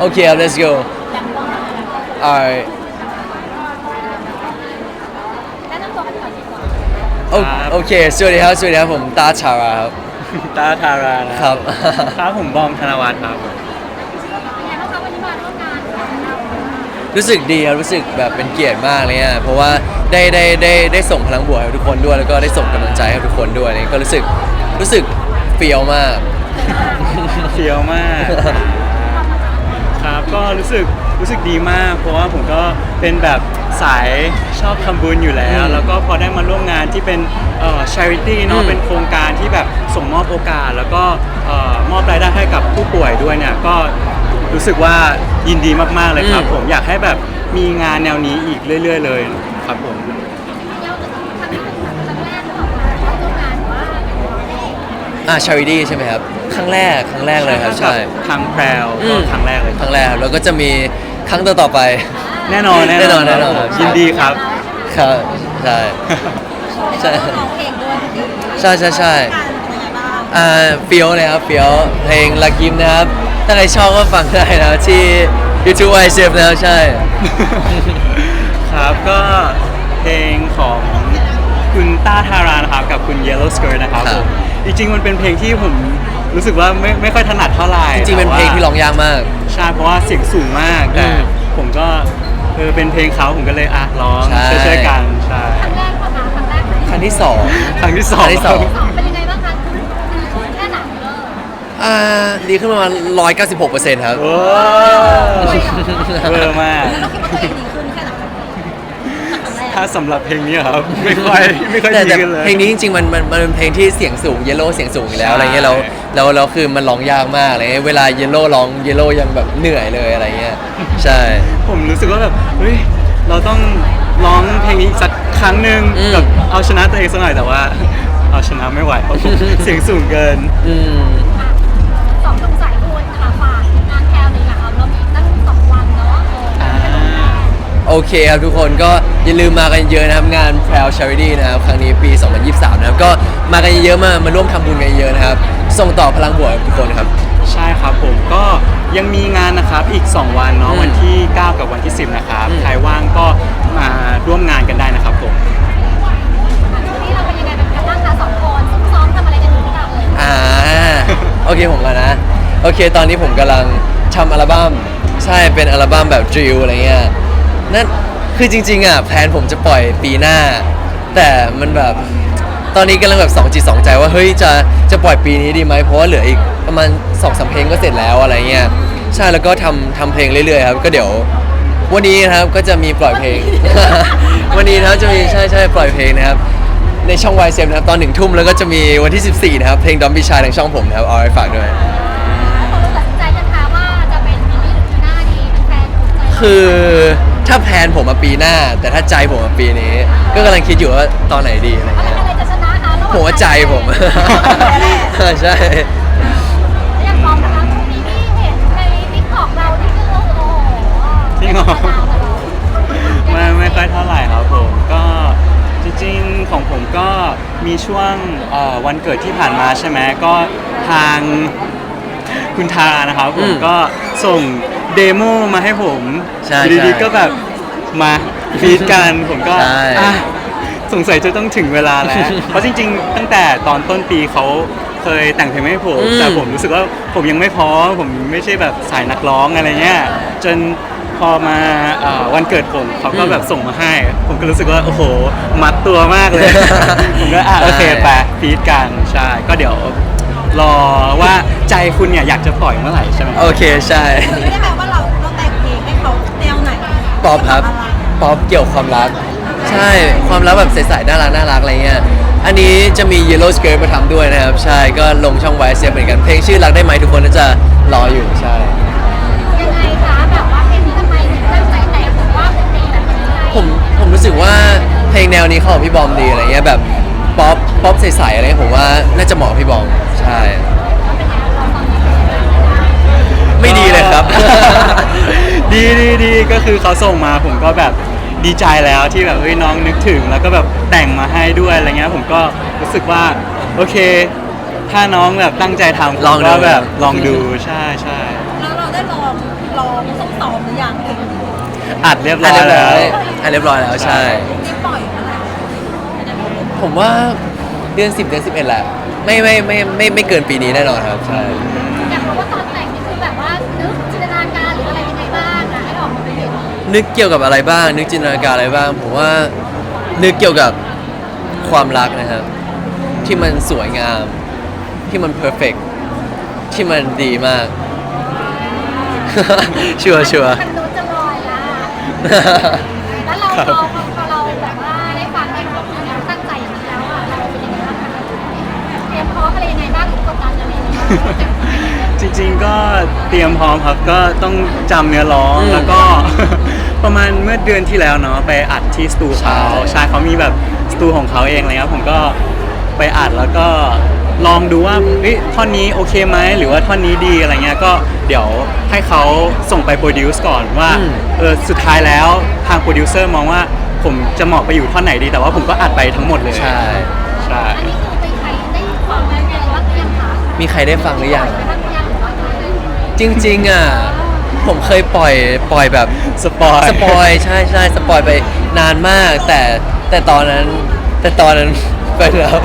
Okay, let's go. ยังต้องหา Alright. แนะนำตัวกันก่อนดีกว่าโอโอเคสวัสดีครับ สวัสดีครับผมตาชาราครับ ตาทารานะครับครับผมบอมธนวัฒน์ครับผมเป็นไงบ้างคะวันนี้มาร่วมงานกับเรารู้สึกดีครับ รู้สึกแบบเป็นเกียรติมากเลยอะ เพราะว่าได้ได้ได้ได้ส่งพลังบวกให้ทุกคนด้วย แล้วก็ได้ส่งกำลังใจให้ทุกคนด้วยนี่ก็รู้สึกรู้สึกเฟียวมาก เฟี้ยวมากค รับก็รู้สึกรู้สึกดีมาก เพราะว่าผมก็เป็นแบบสายชอบทำบุญอยู่แล้วอืมแล้วก็พอได้มาร่วมงานที่เป็นเอ่อ charity เนาะอืมเป็นโครงการที่แบบส่งมอบโอกาส แล้วก็เอ่อมอบรายได้ให้กับผู้ป่วยด้วยเนี่ยก็รู้สึกว่ายินดีมากๆเลยครับ ผมอยากให้แบบมีงานแนวนี้อีกเรื่อย ๆ เลยครับผม อ่าชาริตี้ใช่ไหมครับครั้งแรกครั้งแรกเลยครับใช่ทางแพรวอืก็มครั้งแรกเลยครั้งแรกครับแล้วก็จะมีครั้งต่อๆไป แน่นอนแน่นอนแน่นอนครับ ยินดีครับ ครับใช่ ใช่ ร้องเพลงด้วยใช่ใช่ใช่เป็นยังไงบ้างอ่าเฟียวเลยครับเฟียวเพลงลักยิมนะครับ ถ้าใครชอบก็ฟังได้นะที่ YouTube i c f นะครับใช่ ครับก็เพลงของคุณต้าทารานะครับกับคุณ Yellow Skirt นะครับครับผม จริงๆมันเป็นเพลงที่ผมรู้สึกว่าไม่ไม่ค่อยถนัดเท่าไหร่จริงๆเป็นเพลงที่ร้องยากมาก ใช่เพราะว่าเสียงสูงมากแต่อืมผมก็เออเป็นเพลงเขาผมก็เลยอะร้องใช่ ช่วยๆกันใช่ครั้งแรกป่ะคะครั้งแรกครั้งที่สอง ครั้งที่สองครั้งที่สองสองเป็นยังไงบ้างคะคือคือแค่ไหนเอออ่าดีขึ้นประมาณ196%ครับ โอ้เวอร์มาก แล้วเราคิดว่าตัวเองดีขึ้นแค่ไหนจากครั้งแรก ถ้าสำหรับเพลงนี้ครับ ไม่ค่อยไม่ค่อยแต่ดีแต่ขึ้นเลย เพลงนี้จริงๆมันมันมันเป็นเพลงที่เสียงสูงเยลโล่เสียงสูงอยู่แล้วใช่อะไรเงี้ยเราเราเราคือมันร้องยากมากอะไรเงี้ยเวลาเยลโล่ร้องเยลโล่ยังแบบเหนื่อยเลยอะไรเงี้ยใช่ ผมรู้สึกว่าแบบเฮ้ยเราต้องร้องเพลงนี้สักครั้งหนึ่งอืม แบบเอาชนะตัวเองสักหน่อยแต่ว่า เอาชนะไม่ไหวเพราะผม เสียงสูงเกิน อืม สองสงสัย โอเคครับทุกคนก็อย่าลืมมากันเยอะนะครับงาน p r o u d Charity นะครับครั้งนี้ปี 2023 นะครับก็มากันเยอะๆมามาร่วมทำบุญกันเยอะนะครับ ส่งต่อพลังบวกให้ทุกคนครับ ใช่ครับผมก็ยังมีงานนะครับอีก 2 วันเนาะอืมวันที่ 9 กับวันที่ 10 นะครับ อืม ใครว่างก็มาร่วมงานกันได้นะครับผมช่วงนี้เราเป็นยังไงกันบ้างคะสองคนซุ่มซ้อมทำอะไรกันอยู่หรือเปล่าเอ่ยอ่าโอเคผมก่อนนะ โอเค ตอนนี้ผมกำลังทำอัลบั้มใช่เป็นอัลบั้มแบบดริลอะไรเงี้ย นั่นคือจริง ๆอะแพลนผมจะปล่อยปีหน้า แต่มันแบบตอนนี้กำลังแบบสองจิตสองใจว่าเฮ้ยจะจะปล่อยปีนี้ดีไหมเพราะว่าเหลืออีกประมาณสองสามเพลงก็เสร็จแล้วอะไรเงี้ยใช่แล้วก็ทำทำเพลงเรื่อยๆครับ ก็เดี๋ยววันนี้นะครับก็จะมีปล่อยเพลง วันนี้นะครับจะมีใช่ใช่ปล่อยเพลงนะครับ ในช่องวายเซมนะครับตอนหนึ่งทุ่มแล้วก็จะมีวันที่ 14 นะครับเพลงดอมบิชายทางช่องผมนะครับเอาไว้ฝากด้วยตกลงตัดสินใจกันคะว่าจะเป็นปีนี้หรือปีหน้าดีเป็นแฟนถูกใจคือ ถ้าแพลนผมมาปีหน้า แต่ถ้าใจผมมาปีนี้ ก็กำลังคิดอยู่ว่าตอนไหนดีอะไรอะไรเงี้ยอะไรจะชนะคะระหว่างผมว่าใจผม ใช่ยังพร้อมนะคะพรุ่งนี้ที่เห็นในติ๊กต็อกเรานี่คือโอ้โหจริงเหรอ ไม่ไม่ค่อยเท่าไหร่ครับผมก็จริงๆของผมก็มีช่วงเอ่อวันเกิดที่ผ่านมาใช่ไหมก็ทางคุณทานะครับผอืมมก็ส่ง เดโมมาให้ผมใช่อยู่ดีใช่ๆก็แบบมาฟีดกันผมก็ใช่ อะสงสัยจะต้องถึงเวลาแล้ว เพราะจริงๆ ตั้งแต่ตอนต้นปีเขาเคยแต่งเพลงให้ผม อืม แต่ผมรู้สึกว่าผมยังไม่พร้อมผมไม่ใช่แบบสายนักร้องอะไรเงี้ยจนพอมาเอ่อวันเกิดผมเขาก็แบบส่งมาให้ ผมก็รู้สึกว่าโอ้โห มัดตัวมากเลย ผมก็อะโอเคไปฟีดกันใช่ก็เดี๋ยวรอว่าใจคุณเนี่ยอยากจะปล่อยเมื่อไหร่ใช่ไหม โอเคใช่ ไม่ได้แปล ป๊อปครับป๊อปเกี่ยวกับความรัก ใช่ความรักแบบใสๆน่ารักน่ารักอะไรเงี้ยอันนี้จะมี Yellow Skirt มาทำด้วยนะครับ ใช่ก็ลงช่องไวเซียเหมือนกันเพลงชื่อรักได้ไหมทุกคนน่าจะรออยู่ใช่ ยังไงคะแบบว่าเพลงนี้ทำไมถึงตั้งใจแต่งผมว่าเป็นเพลงแบบนี้ไงผมผมรู้สึกว่าเพลงแนวนี้เข้ากับพี่บอมดีอะไรเงี้ยแบบป๊อปป๊อปใสๆอะไรเงี้ยผมว่าน่าจะเหมาะกับพี่บอมใช่ ก็คือเขาส่งมาผมก็แบบดีใจแล้วที่แบบเฮ้ยน้องนึกถึง แล้วก็แบบแต่งมาให้ด้วยอะไรเงี้ยผมก็รู้สึกว่าโอเค ถ้าน้องแบบตั้งใจทำผมลองดู ก็แบบลองดูใช่ใช่แล้วเราได้ได้ลองลองต้องซ้อมหรือยังถึงอัดเรียบร้อะอยเรียบร้แล้อวยอะเรียบร้อยแล้วใช่ที่ปล่อยเมื่อไหร่ผมว่าเดือน 10 เดือน 11แหละไม่ไม่ไม่ไม่ไม่เกินปีนี้แน่นอนครับ ใช่ อยากรู้ว่าตอนแต่งนี่ นี้นึกเกี่ยวกับอะไรบ้าง นึกจินตนาการอะไรบ้าง ผมว่านึกเกี่ยวกับความรักนะครับ ที่มันสวยงาม ที่มันเพอร์เฟกที่มันดีมาก ชัวร์ชัวร์มันรู้จะลอยละแล้วเราพอพอเราแบบว่าได้ฟังได้แบบนี้ตั้งใจอย่างนี้แล้วอะเราเป็นยังไงบ้างคะเตรียมพร้อมอะไรยังไงบ้างหรือกดดันอะไรยังไงบ้าง จริงๆก็เตรียมพร้อมครับก็ต้องจำเนื้อร้องอืมแล้วก็ ประมาณเมื่อเดือนที่แล้วเนาะไปอัดที่สตูเขาใช่ใช่เขามีแบบสตูของเขาเองอะไรเงี้ยผมก็ไปอัดแล้วก็ลองดูว่าเฮ้ยท่อนนี้โอเคไหมหรือว่าท่อนนี้ดีอะไรเงี้ยก็เดี๋ยวให้เขาส่งไปโปรดิวซ์ก่อนว่าอืม เออสุดท้ายแล้วทางโปรดิวเซอร์มองว่าผมจะเหมาะไปอยู่ท่อนไหนดี แต่ว่าผมก็อัดไปทั้งหมดเลยใช่ ใช่ อันนี้คือไปใครได้ฟังอะไรบ้างหรือยังคะมีใครได้ฟังหรือยัง ไปบ้างหรือยังหรือว่า จริง ๆอะผมเคยปล่อยปล่อยแบบสปอยสปอยใช่ใช่สปอยไปนานมาก แต่แต่ตอนนั้นแต่ตอนนั้นเป็นครับ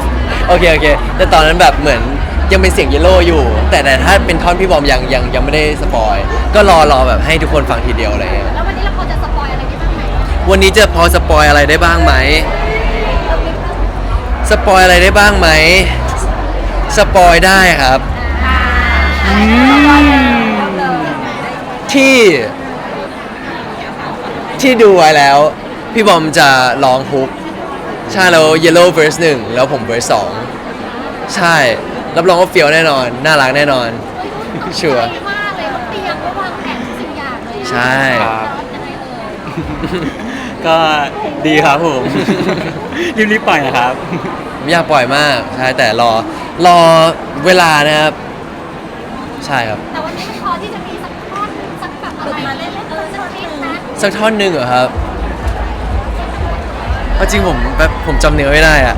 โอเคโอเค แต่ตอนนั้นแบบเหมือนยังเป็นเสียงเยลโล่อยู่ แต่แต่ถ้าเป็นท่อนพี่บอมยังยังยังไม่ได้สปอย ก็รอรอแบบให้ทุกคนฟังทีเดียวอะไรเงี้ยแล้ววันนี้เราพอจะสปอยอะไรได้บ้างไหมวันนี้จะพอสปอยอะไรได้บ้างไหมสปอยอะไรได้บ้างไหมสปอยได้ครับ ที่ที่ดูไว้แล้ว พี่บอมจะร้องฮุกใช่แล้ว Yellow verse หนึ่งแล้วผม verse สองใช่ รับรองว่าเฟี้ยวแน่นอน น่ารักแน่นอน ชัวร์มากเลยเขาเตรียมเขาวางแผนทุกสิ่งอย่างเลยอะใช่ ครับยังไงเอ่ยก็ดีครับผม รีบๆปล่อยนะครับ ผมอยากปล่อยมาก ใช่ แต่รอ รอเวลานะครับ ใช่ครับ แต่วันนี้ สักท่อนหนึ่งเหรอครับเอาจริงผมแบบผมจำเนื้อไม่ได้อะ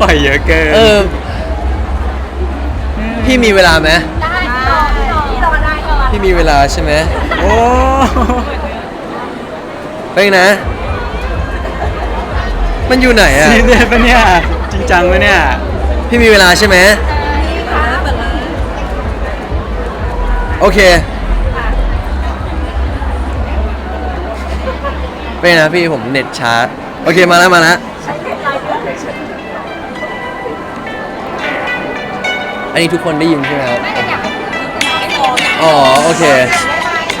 ปล่อยเยอะเกินเออ พี่มีเวลาไหมได้พี่รอพี่รอพี่รอได้รอพี่มีเวลาใช่ไหมโอ้เป้งนะ มันอยู่ไหนอะซีเรียสปะเนี่ย จริงจังปะเนี่ย พี่มีเวลาใช่ไหมโอเค เป้งนะพี่ผมเน็ตช้า โอเคมาแล้วมาแล้วอันนี้ทุกคนได้ยินใช่ไหมครับ ไม่ได้อยากให้พูดได้ไหมอ๋อโอเค โ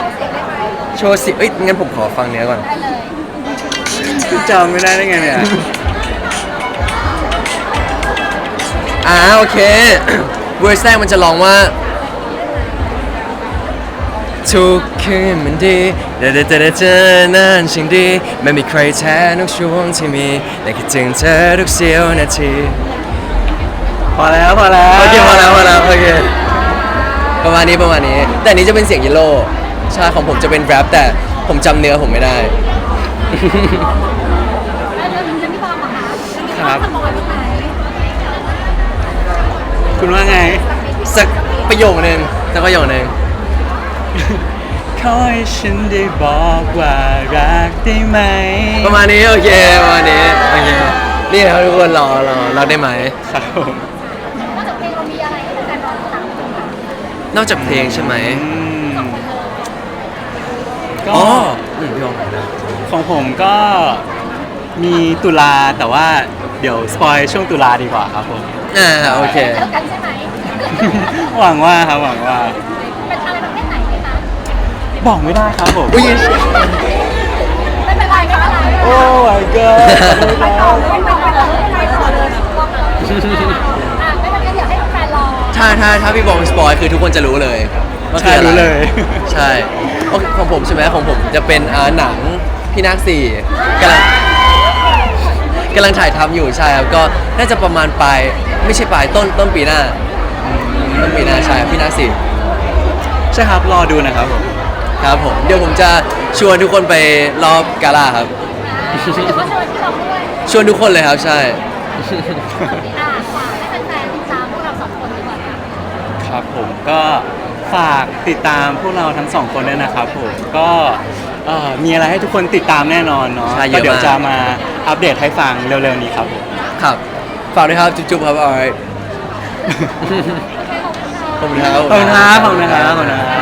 ชว์เสียงได้ไหมโชว์สิเอ้ยงั้นผมขอฟังเนื้อก่อนได้เลยจำไม่ได้ได้ไงเนี่ย อ่าโอเค เวอร์สแรกมันจะร้องว่า ทุกคืนมันดีเดเดเดเดเจอนานชิงดี ไม่มีใครแท้ทุกช่วงที่มีแต่คิดถึงเธอทุกเสี้ยวนาที พอแล้วพอแล้วโอเคพอแล้วพอแล้วโอเคประมาณนี้ประมาณนี้ แต่อันนี้จะเป็นเสียงเยลโล่ใช่ของผมจะเป็นแรปแต่ผมจำเนื้อผมไม่ได้ แล้วแล้วแล้วพี่บอมอะคะครับสปอยล์บ้างไหมคุณว่าไง สักประโยคนึงสักประโยคนึง ขอให้ฉันได้บอกว่ารักได้ไหมประมาณนี้โอเคประมาณนี้โอเคนี่ครับทุกคนรอรอเราได้ไหมครับผมนอกจากเพลงเรามีอะไรให้แฟนๆรอติดตามบ้างคะนอกจากเพลงใช่ไหมอืมก็อ๋ออืมพี่บอมของผมก็มีตุลาแต่ว่าเดี๋ยวสปอยช่วงตุลาดีกว่าครับผม อ่าโอเคเจอกันใช่ไหม หวังว่าครับหวังว่า เบอกไม่ได้ครับผมอุ้ยไม่เป็นไรไม่เป็นไรโอ้ my god ไปต่อเลยไปต่อเลยไปต่อเลยอะไม่เป็นไรเดี๋ยวให้แฟนรอถ้าถ้าถ้าพี่บอมสปอยคือทุกคนจะรู้เลยว่าคือใช่อะไรรู้เลย ใช่โอเคของผมใช่ไหมของผมจะเป็นอ่าหนังพี่นาคสี่กำลังกำลังถ่ายทำอยู่ใช่ครับก็น่าจะประมาณปลายไม่ใช่ปลายต้นต้นปีหน้าต้นปีหน้าใช่ครับพี่นาคสี่ใช่ครับรอดูนะครับผม ครับผมเดี๋ยวผมจะชวนทุกคนไปรอบกาล่าครับเดี๋ยวก็ชวนพี่ลองด้วยชวนทุกคนเลยครับใช่ อะฝากให้แฟนๆติดตามพวกเราสองคนดีกว่าค่ะครับผมก็ฝากติดตามพวกเราทั้งสองคนด้วยนะครับผมก็เอ่อมีอะไรให้ทุกคนติดตามแน่นอนเนาะใช่เยก็อะมาก เดี๋ยวจะมาอัปเดตให้ฟังเร็วๆนี้ครับผมครับฝากด้วยครับจุ๊บๆครับออยโอเคขอบคุณค่ะขอบคุณครับ ขอบคุณครับขอบคุณครับขอบคุณครับ